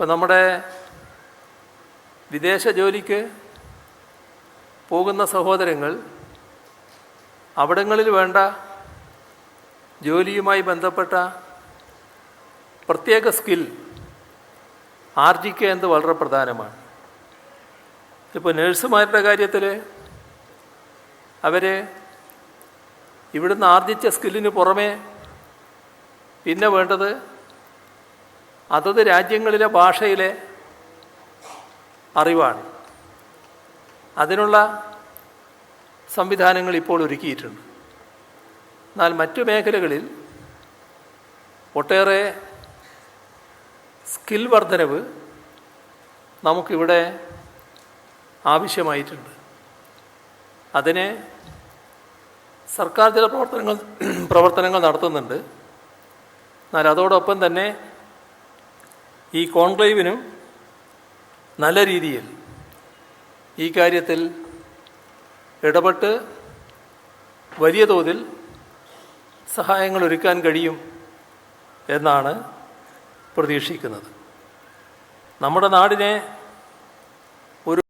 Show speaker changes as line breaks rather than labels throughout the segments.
ഇപ്പം നമ്മുടെ വിദേശ ജോലിക്ക് പോകുന്ന സഹോദരങ്ങൾ അവിടങ്ങളിൽ വേണ്ട ജോലിയുമായി ബന്ധപ്പെട്ട പ്രത്യേക സ്കിൽ ആർജിക്കുക എന്നത് വളരെ പ്രധാനമാണ്. ഇപ്പോൾ നേഴ്സുമാരുടെ കാര്യത്തിൽ അവർ ഇവിടുന്ന് ആർജിച്ച സ്കില്ലിന് പുറമേ പിന്നെ വേണ്ടത് അതത് രാജ്യങ്ങളിലെ ഭാഷയിലെ അറിവാണ്. അതിനുള്ള സംവിധാനങ്ങൾ ഇപ്പോൾ ഒരുക്കിയിട്ടുണ്ട്. എന്നാൽ മറ്റു മേഖലകളിൽ ഒട്ടേറെ സ്കിൽ വർധനവ് നമുക്കിവിടെ ആവശ്യമായിട്ടുണ്ട്. അതിന് സർക്കാർ ചില പ്രവർത്തനങ്ങൾ പ്രവർത്തനങ്ങൾ നടത്തുന്നുണ്ട്. എന്നാൽ അതോടൊപ്പം തന്നെ ഈ കോൺക്ലേവിനും നല്ല രീതിയിൽ ഈ കാര്യത്തിൽ ഇടപെട്ട് വലിയ തോതിൽ സഹായങ്ങൾ ഒരുക്കാൻ കഴിയും എന്നാണ് പ്രതീക്ഷിക്കുന്നത്. നമ്മുടെ നാടിനെ ഒരു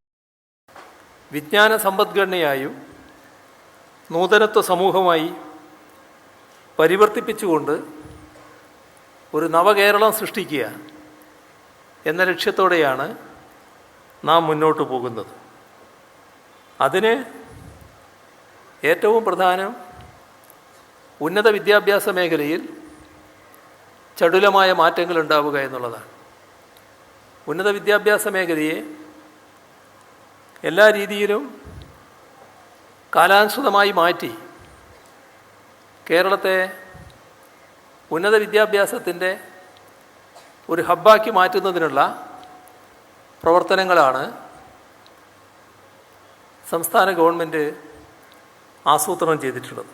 വിജ്ഞാന സമ്പദ്ഘടനയായും നൂതനത്വ സമൂഹമായി പരിവർത്തിപ്പിച്ചുകൊണ്ട് ഒരു നവകേരളം സൃഷ്ടിക്കുക എന്ന ലക്ഷ്യത്തോടെയാണ് നാം മുന്നോട്ട് പോകുന്നത്. അതിന് ഏറ്റവും പ്രധാനം ഉന്നത വിദ്യാഭ്യാസ മേഖലയിൽ ചടുലമായ മാറ്റങ്ങൾ ഉണ്ടാവുക എന്നുള്ളതാണ്. ഉന്നത വിദ്യാഭ്യാസ മേഖലയെ എല്ലാ രീതിയിലും കാലാനുസൃതമായി മാറ്റി കേരളത്തെ ഉന്നത വിദ്യാഭ്യാസത്തിന്റെ ഒരു ഹബ്ബാക്കി മാറ്റുന്നതിനുള്ള പ്രവർത്തനങ്ങളാണ് സംസ്ഥാന ഗവൺമെന്റ് ആസൂത്രണം ചെയ്തിട്ടുള്ളത്.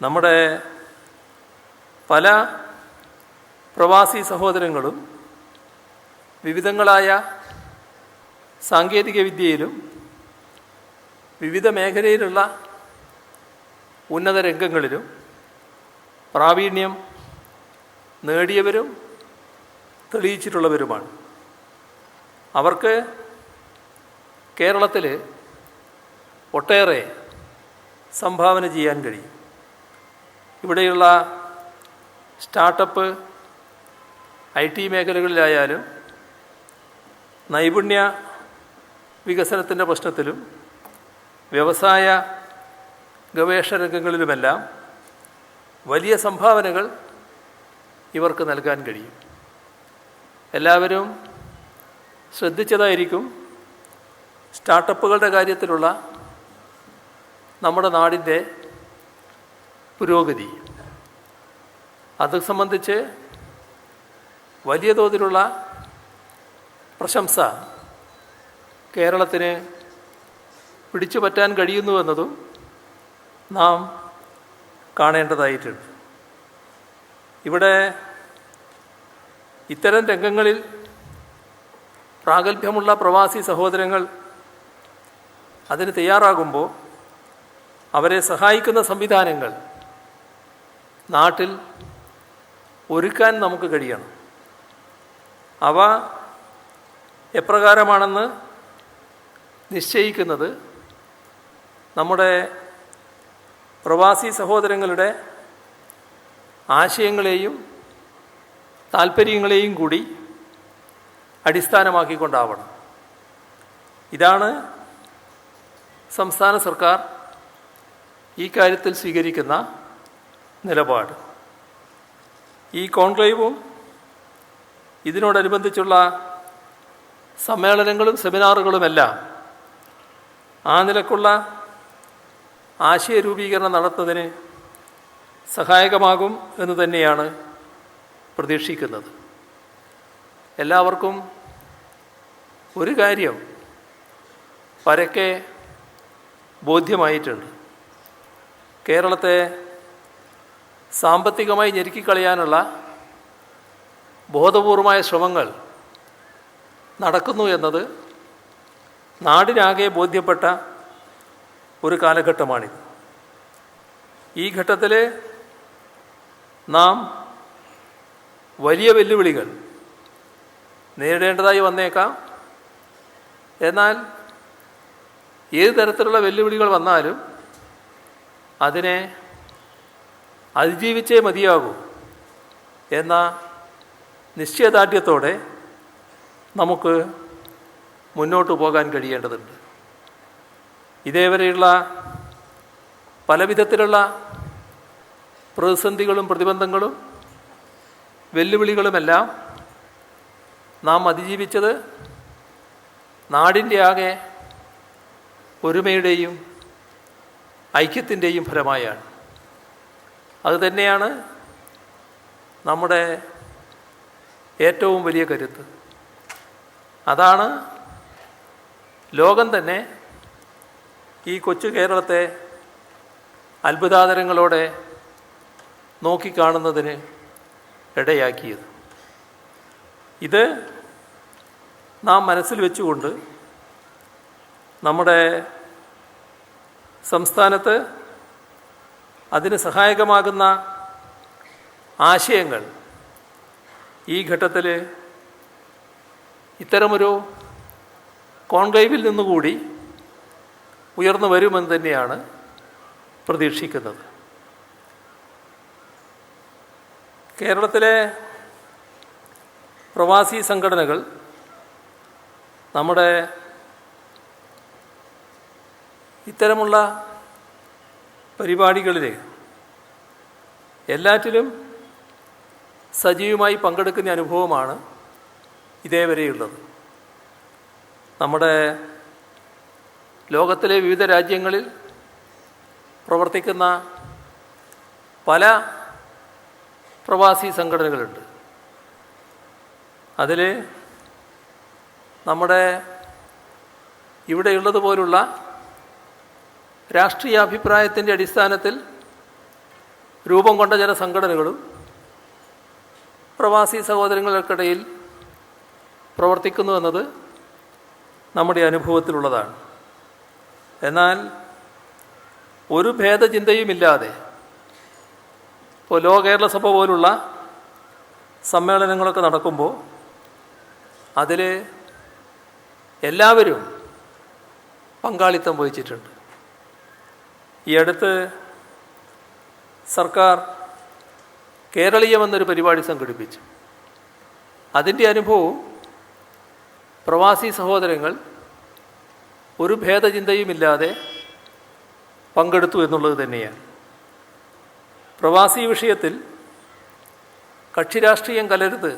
നമ്മുടെ പല പ്രവാസി സഹോദരങ്ങളും വിവിധങ്ങളായ സാങ്കേതിക വിദ്യയിലും വിവിധ മേഖലയിലുള്ള ഉന്നത രംഗങ്ങളിലും പ്രാവീണ്യം നേടിയവരും തെളിയിച്ചിട്ടുള്ളവരുമാണ്. അവർക്ക് കേരളത്തിൽ ഒട്ടേറെ സംഭാവന ചെയ്യാൻ കഴിയും. ഇവിടെയുള്ള സ്റ്റാർട്ടപ്പ് ഐ ടി മേഖലകളിലായാലും നൈപുണ്യ വികസനത്തിന്റെ പ്രശ്നത്തിലും വ്യവസായ ഗവേഷണ രംഗങ്ങളിലുമെല്ലാം വലിയ സംഭാവനകൾ ഇവർക്ക് നൽകാൻ കഴിയും. എല്ലാവരും ശ്രദ്ധിച്ചതായിരിക്കും. സ്റ്റാർട്ടപ്പുകളുടെ കാര്യത്തിലുള്ള നമ്മുടെ നാടിന്റെ പുരോഗതി. അത് സംബന്ധിച്ച് വലിയ തോതിലുള്ള പ്രശംസ കേരളത്തിന് പിടിച്ചു പറ്റാൻ കഴിയുന്നുവെന്നതും നാം കാണേണ്ടതായിട്ടുണ്ട്. ഇവിടെ ഇത്തരം രംഗങ്ങളിൽ പ്രാഗൽഭ്യമുള്ള പ്രവാസി സഹോദരങ്ങൾ അതിന് തയ്യാറാകുമ്പോൾ അവരെ സഹായിക്കുന്ന സംവിധാനങ്ങൾ നാട്ടിൽ ഒരുക്കാൻ നമുക്ക് കഴിയണം. അവ എപ്രകാരമാണെന്ന് നിശ്ചയിക്കുന്നത് നമ്മുടെ പ്രവാസി സഹോദരങ്ങളുടെ ആശയങ്ങളെയും താല്പര്യങ്ങളെയും കൂടി അടിസ്ഥാനമാക്കിക്കൊണ്ടാവണം. ഇതാണ് സംസ്ഥാന സർക്കാർ ഈ കാര്യത്തിൽ സ്വീകരിക്കുന്ന നിലപാട്. ഈ കോൺക്ലേവും ഇതിനോടനുബന്ധിച്ചുള്ള സമ്മേളനങ്ങളും സെമിനാറുകളുമെല്ലാം ആ നിലക്കുള്ള ആശയരൂപീകരണം നടത്തുന്നതിന് സഹായകമാകും എന്ന് തന്നെയാണ് പ്രതീക്ഷിക്കുന്നത്. എല്ലാവർക്കും ഒരു കാര്യം പരക്കെ ബോധ്യമായിട്ടുണ്ട്. കേരളത്തെ സാമ്പത്തികമായി ഞെരുക്കിക്കളയാനുള്ള ബോധപൂർവമായ ശ്രമങ്ങൾ നടക്കുന്നു എന്നത് നാടിനാകെ ബോധ്യപ്പെട്ട ഒരു കാലഘട്ടമാണിത്. ഈ ഘട്ടത്തിൽ നാം വലിയ വെല്ലുവിളികൾ നേരിടേണ്ടതായി വന്നേക്കാം. എന്നാൽ ഏത് തരത്തിലുള്ള വെല്ലുവിളികൾ വന്നാലും അതിനെ അതിജീവിച്ചേ മതിയാകൂ എന്ന നിശ്ചയദാർഢ്യത്തോടെ നമുക്ക് മുന്നോട്ട് പോകാൻ കഴിയേണ്ടതുണ്ട്. ഇതേവരെയുള്ള പലവിധത്തിലുള്ള പ്രതിസന്ധികളും പ്രതിബന്ധങ്ങളും വെല്ലുവിളികളുമെല്ലാം നാം അതിജീവിച്ചത് നാടിന്റെ ആകെ ഒരുമയുടെയും ഐക്യത്തിന്റെയും ഫലമായാണ്. അതുതന്നെയാണ് നമ്മുടെ ഏറ്റവും വലിയ കരുത്ത്. അതാണ് ലോകം തന്നെ ഈ കൊച്ചു കേരളത്തെ അത്ഭുതാതരങ്ങളോടെ നോക്കിക്കാണുന്നതിന് ഇടയാക്കിയത്. ഇത് നാം മനസ്സിൽ വെച്ചുകൊണ്ട് നമ്മുടെ സംസ്ഥാനത്ത് അതിന് സഹായകമാകുന്ന ആശയങ്ങൾ ഈ ഘട്ടത്തിൽ ഇത്തരമൊരു കോൺക്ലേവിൽ നിന്നുകൂടി ഉയർന്നു വരുമെന്ന് തന്നെയാണ് പ്രതീക്ഷിക്കുന്നത്. കേരളത്തിലെ പ്രവാസി സംഘടനകൾ നമ്മുടെ ഇത്തരമുള്ള പരിപാടികളിൽ എല്ലാറ്റിലും സജീവമായി പങ്കെടുക്കുന്ന അനുഭവമാണ് ഇതേവരെയുള്ളത്. നമ്മുടെ ലോകത്തിലെ വിവിധ രാജ്യങ്ങളിൽ പ്രവർത്തിക്കുന്ന പല പ്രവാസി സംഘടനകളുണ്ട്. അതിൽ നമ്മുടെ ഇവിടെയുള്ളതുപോലുള്ള രാഷ്ട്രീയ അഭിപ്രായത്തിന്റെ അടിസ്ഥാനത്തിൽ രൂപം കൊണ്ട ചില സംഘടനകളും പ്രവാസി സഹോദരങ്ങൾക്കിടയിൽ പ്രവർത്തിക്കുന്നു എന്നത് നമ്മുടെ അനുഭവത്തിലുള്ളതാണ്. എന്നാൽ ഒരു ഭേദചിന്തയുമില്ലാതെ ഇപ്പോൾ ലോ കേരള സഭ പോലുള്ള സമ്മേളനങ്ങളൊക്കെ നടക്കുമ്പോൾ അതിൽ എല്ലാവരും പങ്കാളിത്തം വഹിച്ചിട്ടുണ്ട്. ഈ അടുത്ത് സർക്കാർ കേരളീയം എന്നൊരു പരിപാടി സംഘടിപ്പിച്ചു. അതിന്റെ അനുഭവവും പ്രവാസി സഹോദരങ്ങൾ ഒരു ഭേദചിന്തയുമില്ലാതെ പങ്കെടുത്തു എന്നുള്ളത് തന്നെയാണ്. പ്രവാസി വിഷയത്തിൽ കക്ഷി രാഷ്ട്രീയം കലരുത്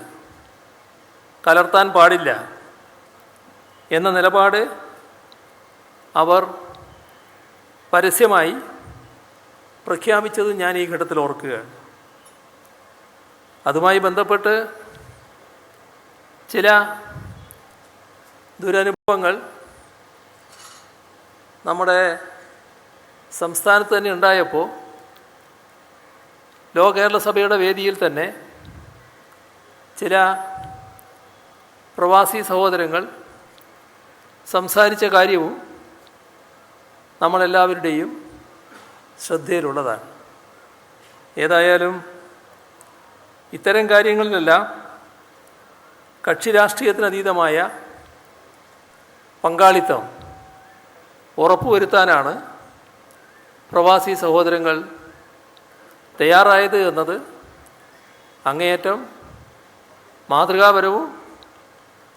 കലർത്താൻ പാടില്ല എന്ന നിലപാട് അവർ പരസ്യമായി പ്രഖ്യാപിച്ചത് ഞാൻ ഈ ഘട്ടത്തിൽ ഓർക്കുകയാണ്. അതുമായി ബന്ധപ്പെട്ട് ചില ദുരനുഭവങ്ങൾ നമ്മുടെ സംസ്ഥാനത്ത് തന്നെ ഉണ്ടായപ്പോൾ ലോ കേരള സഭയുടെ വേദിയിൽ തന്നെ ചില പ്രവാസി സഹോദരങ്ങൾ സംസാരിച്ച കാര്യവും നമ്മളെല്ലാവരുടെയും ശ്രദ്ധയിലുള്ളതാണ്. ഏതായാലും ഇത്തരം കാര്യങ്ങളിലെല്ലാം കക്ഷി രാഷ്ട്രീയത്തിനതീതമായ പങ്കാളിത്തം ഉറപ്പുവരുത്താനാണ് പ്രവാസി സഹോദരങ്ങൾ തയ്യാറായത് എന്നത് അങ്ങേയറ്റം മാതൃകാപരവും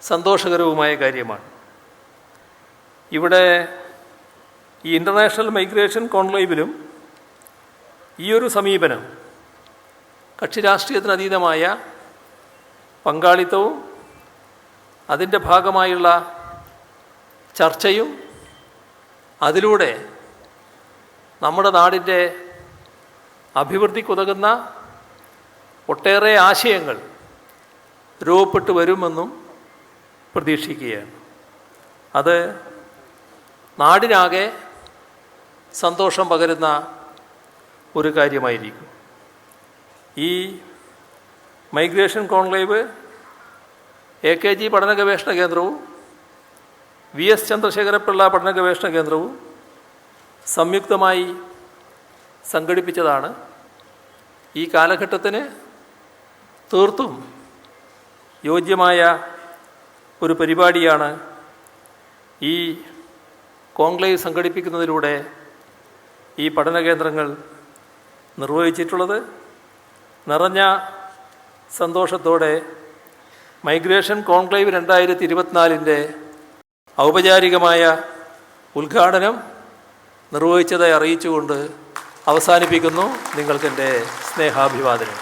സന്തോഷകരവുമായ കാര്യമാണ്. ഇവിടെ ഈ ഇന്റർനാഷണൽ മൈഗ്രേഷൻ കോൺക്ലേവിലും ഈ ഒരു സമീപനം കക്ഷി രാഷ്ട്രീയത്തിനതീതമായ പങ്കാളിത്തവും അതിന്റെ ഭാഗമായുള്ള ചർച്ചയും അതിലൂടെ നമ്മുടെ നാടിന്റെ അഭിവൃദ്ധിക്കുതകുന്ന ഒട്ടേറെ ആശയങ്ങൾ രൂപപ്പെട്ടു വരുമെന്നും പ്രതീക്ഷിക്കുകയാണ്. അത് നാടിനാകെ സന്തോഷം പകരുന്ന ഒരു കാര്യമായിരിക്കും. ഈ migration conclave A K G പഠന ഗവേഷണ കേന്ദ്രവും വി എസ് ചന്ദ്രശേഖരപിള്ള പഠന ഗവേഷണ കേന്ദ്രവും സംയുക്തമായി സംഘടിപ്പിച്ചതാണ്. ഈ കാലഘട്ടത്തിന് തീർത്തും യോജ്യമായ ഒരു പരിപാടിയാണ് ഈ കോൺക്ലേവ് സംഘടിപ്പിക്കുന്നതിലൂടെ ഈ പഠന കേന്ദ്രങ്ങൾ നിർവഹിച്ചിട്ടുള്ളത്. നിറഞ്ഞ സന്തോഷത്തോടെ മൈഗ്രേഷൻ കോൺക്ലേവ് രണ്ടായിരത്തി ഇരുപത്തിനാലിന്റെ ഔപചാരികമായ ഉദ്ഘാടനം നിർവഹിച്ചതായി അറിയിച്ചുകൊണ്ട് അവസാനിപ്പിക്കുന്നു. നിങ്ങൾക്കെന്റെ സ്നേഹാഭിവാദനം